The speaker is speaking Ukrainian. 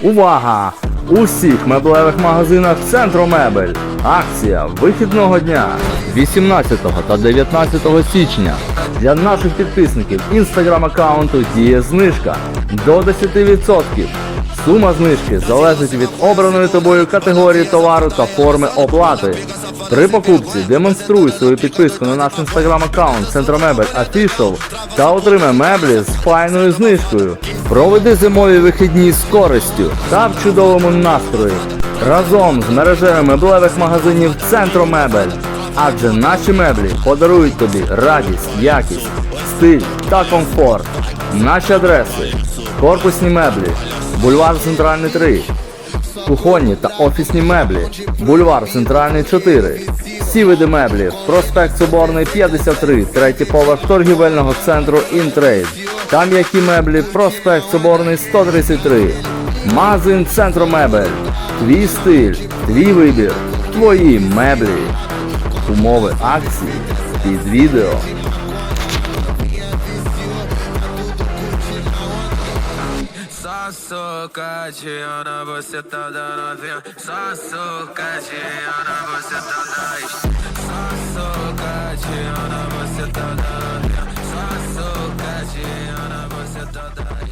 Увага! У всіх меблевих магазинах Центру Мебель. Акція вихідного дня 18 та 19 січня. Для наших підписників інстаграм аккаунту діє знижка до 10%. Сума знижки залежить від обраної тобою категорії товару та форми оплати. При покупці демонструй свою підписку на наш інстаграм аккаунт Центромебель Official та отримай меблі з файною знижкою. Проведи зимові вихідні з користю та в чудовому настрої разом з мережею меблевих магазинів Центромебель. Адже наші меблі подарують тобі радість, якість, стиль та комфорт. Наші адреси: корпусні меблі, бульвар Центральний 3, кухонні та офісні меблі, бульвар Центральний 4. Всі види меблів, проспект Соборний 53, третій поверх торгівельного центру Інтрейд. Там які меблі, проспект Соборний 133. Магазин Центру Мебель. Твій стиль, твій вибір, твої меблі. Умови акції під відео. Só socadinha você tá dando vinha. Só socadinha você tá dando. Só socadinha você tá dando vinha. Só socadinha você tá da